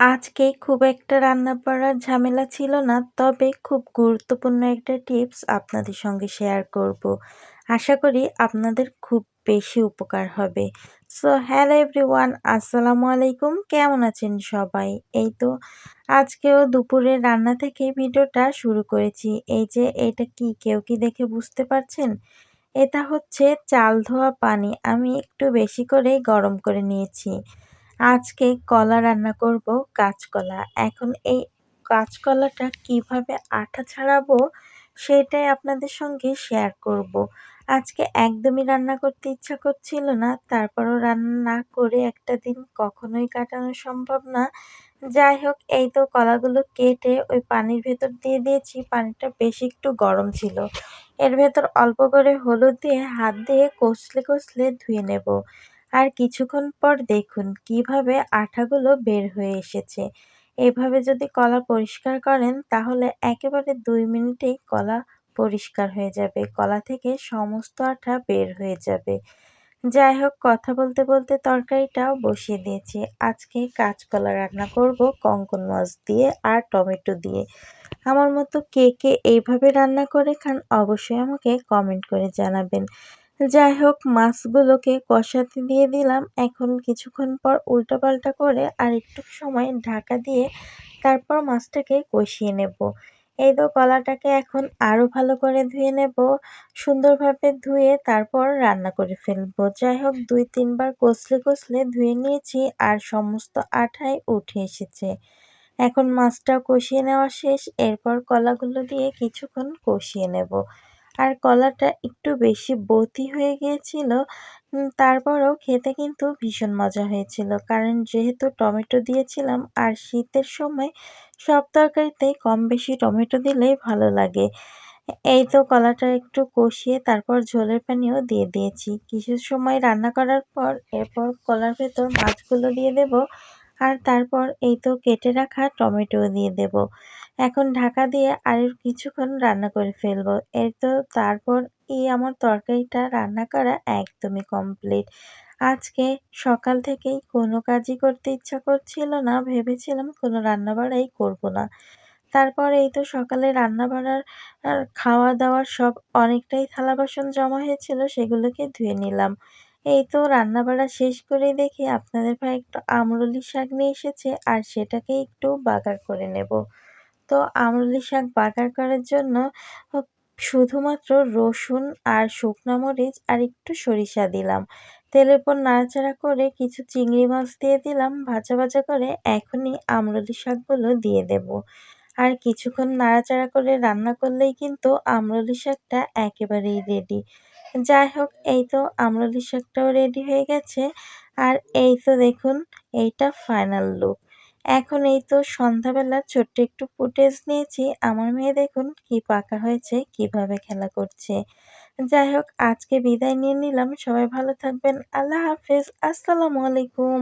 আজকে খুব একটা রান্না করার ঝামেলা ছিল না, তবে খুব গুরুত্বপূর্ণ একটা টিপস আপনাদের সঙ্গে শেয়ার করব। আশা করি আপনাদের খুব বেশি উপকার হবে। সো, হ্যালো এভরিওয়ান, আসসালামু আলাইকুম। কেমন আছেন সবাই? এই তো আজকেও দুপুরে রান্না থেকে ভিডিওটা শুরু করেছি। এই যে, এটা কি কেউ কি দেখে বুঝতে পারছেন? এটা হচ্ছে চাল ধোয়া পানি। আমি একটু বেশি করে গরম করে নিয়েছি। আজকে কলা রান্না করব কাঁচকলা এখন এই কাঁচকলাটা কীভাবে আঠা ছাড়াবো সেটাই আপনাদের সঙ্গে শেয়ার করব। আজকে একদমই রান্না করতে ইচ্ছা করছিল না, তারপরও রান্না না করে একটা দিন কখনোই কাটানো সম্ভব না। যাই হোক, এই তো কলাগুলো কেটে ওই পানির ভেতর দিয়ে দিয়েছি, পানিটা বেশি একটু গরম ছিল। এর ভেতর অল্প করে হলুদ দিয়ে হাত দিয়ে কষলে কষলে ধুয়ে নেব। আর কিছুক্ষণ পর দেখুন কীভাবে আঠাগুলো বের হয়ে এসেছে। এভাবে যদি কলা পরিষ্কার করেন, তাহলে একেবারে দুই মিনিটেই কলা পরিষ্কার হয়ে যাবে। কলা থেকে সমস্ত আঠা বের হয়ে যাবে। যাই হোক, কথা বলতে বলতে তরকারিটাও বসিয়ে দিয়েছি। আজকে কাঁচকলা রান্না করব কঙ্কন মাছ দিয়ে আর টমেটো দিয়ে। আমার মতো কে কে এইভাবে রান্না করে খান, অবশ্যই আমাকে কমেন্ট করে জানাবেন। যাই হোক, মাছগুলোকে কষাতে দিয়ে দিলাম। এখন কিছুক্ষণ পর উল্টাপাল্টা করে আর একটু সময় ঢাকা দিয়ে তারপর মাছটাকে কষিয়ে নেব। এই তো কলাটাকে এখন আরও ভালো করে ধুয়ে নেব। সুন্দরভাবে ধুয়ে তারপর রান্না করে ফেলব। যাই হোক, দুই তিনবার কষলে কষলে ধুয়ে নিয়েছি আর সমস্ত আঠাই উঠে এসেছে। এখন মাছটা কষিয়ে নেওয়া শেষ। এরপর কলাগুলো দিয়ে কিছুক্ষণ কষিয়ে নেব। আর কলাটা একটু বেশি বতি হয়ে গিয়েছিল তারপরেও খেতে কিন্তু ভীষণ মজা হয়েছিল। কারণ যেহেতু টমেটো দিয়েছিলাম, আর শীতের সময় সব তরকারিতেই কম বেশি টমেটো দিলেই ভালো লাগে। এই তো কলাটা একটু কষিয়ে তারপর ঝোলের পানিও দিয়ে দিয়েছি। কিছু সময় রান্না করার পর এরপর কলার ভেতর মাছগুলো দিয়ে দেব। আর তারপর এই তো কেটে রাখা টমেটো দিয়ে দেব। এখন ঢাকা দিয়ে আর কিছুক্ষণ রান্না করে ফেলব। এই তো তারপর এই আমার তরকারিটা রান্না করা একদমই কমপ্লিট আজকে সকাল থেকেই কোনো কাজই করতে ইচ্ছা করছিল না, ভেবেছিলাম কোনো রান্না বাড়াই করব না। তারপর এই তো সকালে রান্না বাড়ার খাওয়া দাওয়ার সব অনেকটাই থালা বাসন জমা হয়েছিল, সেগুলোকে ধুয়ে নিলাম। এই তো রান্না বাড়া শেষ করে দেখি আপনাদের ভাই একটু আমরুলি শাক নিয়ে এসেছে আর সেটাকে একটু বাগার করে নেব। তো আমরুলি শাক বাগার করার জন্য শুধুমাত্র রসুন আর শুকনো মরিচ আর একটু সরিষা দিলাম। তেলের পর নাড়াচাড়া করে কিছু চিংড়ি মাছ দিয়ে দিলাম, ভাজা ভাজা করে এখনই আমরুলি শাকগুলো দিয়ে দেব। আর কিছুক্ষণ নাড়াচাড়া করে রান্না করলেই কিন্তু আমরুলি শাকটা একেবারেই রেডি যাই হোক, এই তো আমরা শাকটাও রেডি হয়ে গেছে। আর এই তো দেখুন, এইটা ফাইনাল লুক এখন এই তো সন্ধ্যাবেলা ছোট্ট একটু ফুটেজ নিয়েছি। আমার মেয়ে দেখুন কি পাকা হয়েছে, কীভাবে খেলা করছে। যাই হোক, আজকে বিদায় নিয়ে নিলাম। সবাই ভালো থাকবেন। আল্লাহ হাফেজ। আসসালামু আলাইকুম।